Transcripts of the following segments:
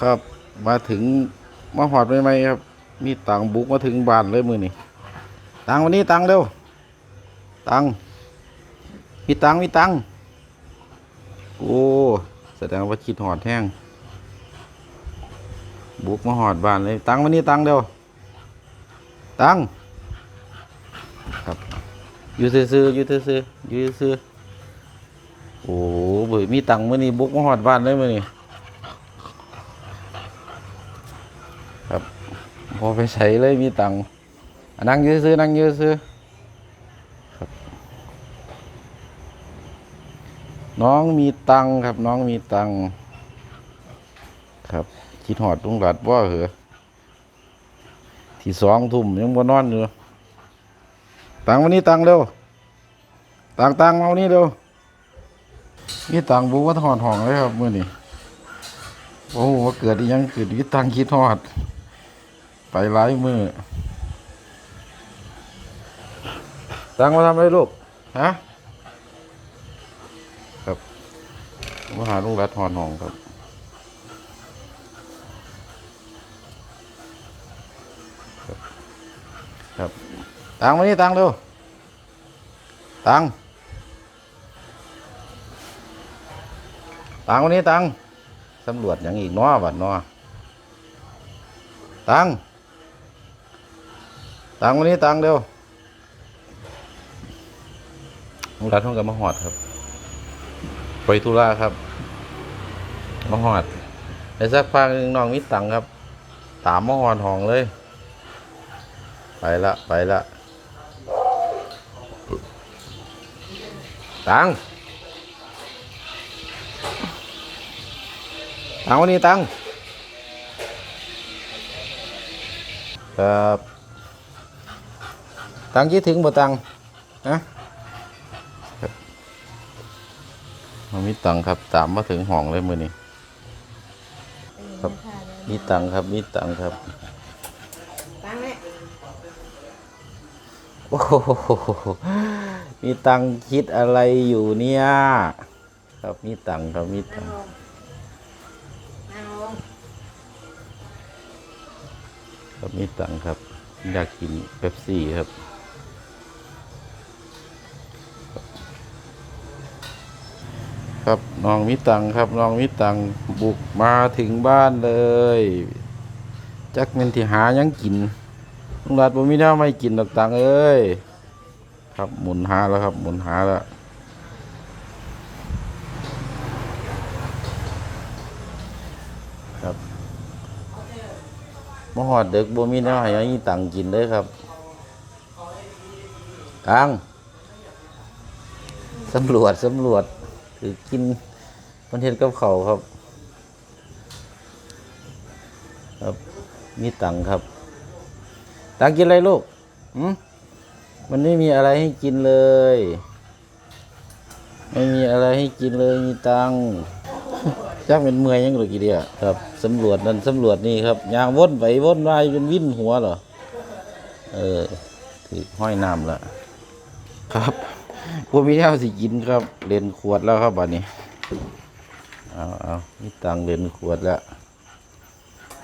ครับ มาถึงมาหอดใหม่ๆครับ มีตังบุกมาถึงบ้านเลยมือนี่ตังวันนี้ตังเร็ว ตังมีตังมีตังโอ้แสดงว่าคิดหอดแห้งบุกมาหอดบ้านเลย ตังวันนี้ตังเร็ว ตังครับอยู่ซื่อๆอยู่ซื่อๆอยู่ซื่อโอ้เบื่อมีตังมื่อนี้บุกมาหอดบ้านเลยมื่อนี้ ครับพอไปใช้เลยมีตังอะนั่งยู่ซื่อนั่งยู่ซื่อครับน้องมีตังครับ น้องมีตังครับคิดหอดลุงหลัดว่าเหรอที่สองทุ่มยังบ่นอนอยู่ตังวันนี้ตังเร็วตังตังเอานี่เร็วมีตังบุกว่าถอดห้องเลยครับเมื่อนี้โอ้โหเกิดอียังเกิดวิตังคิดทอด ไปหลายมือตังมาทำอะไรลูก ฮะ ครับมาหาลุงรัดถอดห้องครับครับตังมานี่ตังเร็วตังตังวันนี้ตังตำรวจอย่างอีกน้อบัดน้อตัง ตังวันนี้ตังเร็วลุงรัฐต้องกับมาหอดครับ ไปธุระครับมาหอดในสักพักนึงน้องมิตรตังครับ ตามมาหอดห้องเลย ไปละไปละตังตังวันนี้ตังครับ ตังคิดถึงบ่ตังฮะครับมันมีตังครับ ตามมาถึงห้องเลยมือนี้ครับ มีตังครับ มีตังครับ ตั้งแม่โอ้โหมีตังค์คิดอะไรอยู่เนี่ย ครับ มีตังค์ครับ มีตันั่งงค์ลงนั่งลงครับมีตังค์ครับ อยากกินเป๊ปซี่ครับ ครับน้องมีตังครับน้องมีตังบุกมาถึงบ้านเลยจักเงินที่หายังกินลุงรัดบ่มีแนวไม่กินดอกตังเอ้ยครับหมุนหาแล้วครับ หมุนหาแล้วครับมาหอดเด็กบ่มีแนวให้มีตังกินเลยครับตังสำรวจสำรวจ คือกินมันเห็นกับเขาครับ ครับ มีตังครับ ตังกินอะไรลูกหืมมันไม่มีอะไรให้กินเลย ไม่มีอะไรให้กินเลยมีตังค์จักเป็นเมื่อยยังหรือกี่เดียครับสำรวจนั่นสำรวจนี่ครับยางวนไปวนมาจนวิ่นหัวเหรอเออถือห้อยน้ำละครับ พวกมีแนวสิกินครับเล่นขวดแล้วครับบัดนี้เอาเอามีตังเล่นขวดแล้ว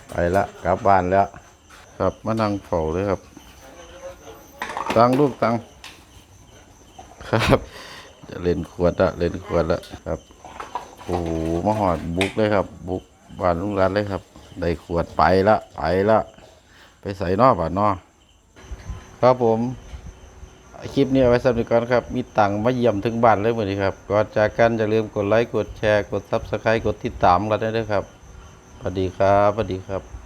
ไปละกลับบ้านแล้ว ครับมานั่งเฝ้าเลยครับ ตังลูกตังครับจะเล่นขวดละเล่นขวดละครับโอ้โหมาหอดบุกเลยครับ บุกบ้านลุงรันเลยครับ ได้ขวดไปละไปละไปใส่นอบ้านนอครับผม คลิปนี้เอาไว้สำหรับก่อนครับ มีตังมาเยี่ยมถึงบ้านเลยเหมือนนี้ครับก่อนจากกันอย่าลืมกดไลค์ กดแชร์ กดซับสไครต์กดติดตามกันด้วยครับสวัสดีครับสวัสดีครับ